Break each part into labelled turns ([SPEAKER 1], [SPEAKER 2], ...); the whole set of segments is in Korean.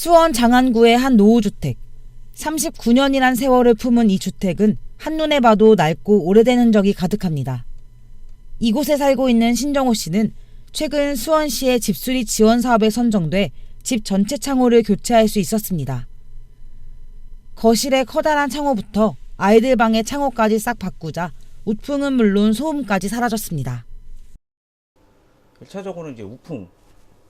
[SPEAKER 1] 수원 장안구의 한 노후주택. 39년이란 세월을 품은 이 주택은 한눈에 봐도 낡고 오래된 흔적이 가득합니다. 이곳에 살고 있는 신정호 씨는 최근 수원시의 집수리 지원 사업에 선정돼 집 전체 창호를 교체할 수 있었습니다. 거실의 커다란 창호부터 아이들 방의 창호까지 싹 바꾸자 우풍은 물론 소음까지 사라졌습니다.
[SPEAKER 2] 1차적으로는 이제 우풍이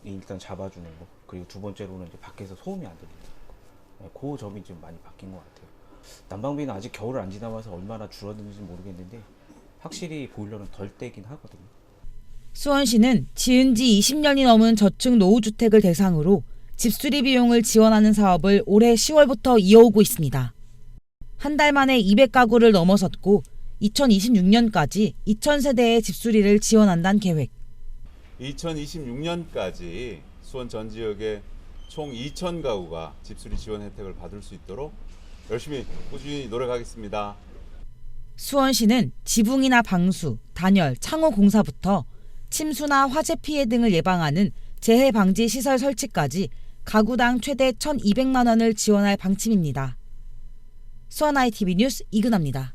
[SPEAKER 2] 일단 잡아주는 거 그리고 두 번째로는 이제 밖에서 소음이 안 들리는 거 네, 그 점이 좀 많이 바뀐 것 같아요 난방비는 아직 겨울을 안 지나봐서 얼마나 줄어드는지 모르겠는데 확실히 보일러는 덜 떼긴 하거든요
[SPEAKER 1] 수원시는 지은 지 20년이 넘은 저층 노후주택을 대상으로 집수리 비용을 지원하는 사업을 올해 10월부터 이어오고 있습니다. 한 달 만에 200가구를 넘어섰고 2026년까지 2,000세대의 집수리를 지원한다는 계획.
[SPEAKER 3] 2026년까지 수원 전 지역에 총 2천 가구가 집수리 지원 혜택을 받을 수 있도록 열심히 꾸준히 노력하겠습니다.
[SPEAKER 1] 수원시는 지붕이나 방수, 단열, 창호 공사부터 침수나 화재 피해 등을 예방하는 재해 방지 시설 설치까지 가구당 최대 1,200만 원을 지원할 방침입니다. 수원 ITV 뉴스 이근아입니다.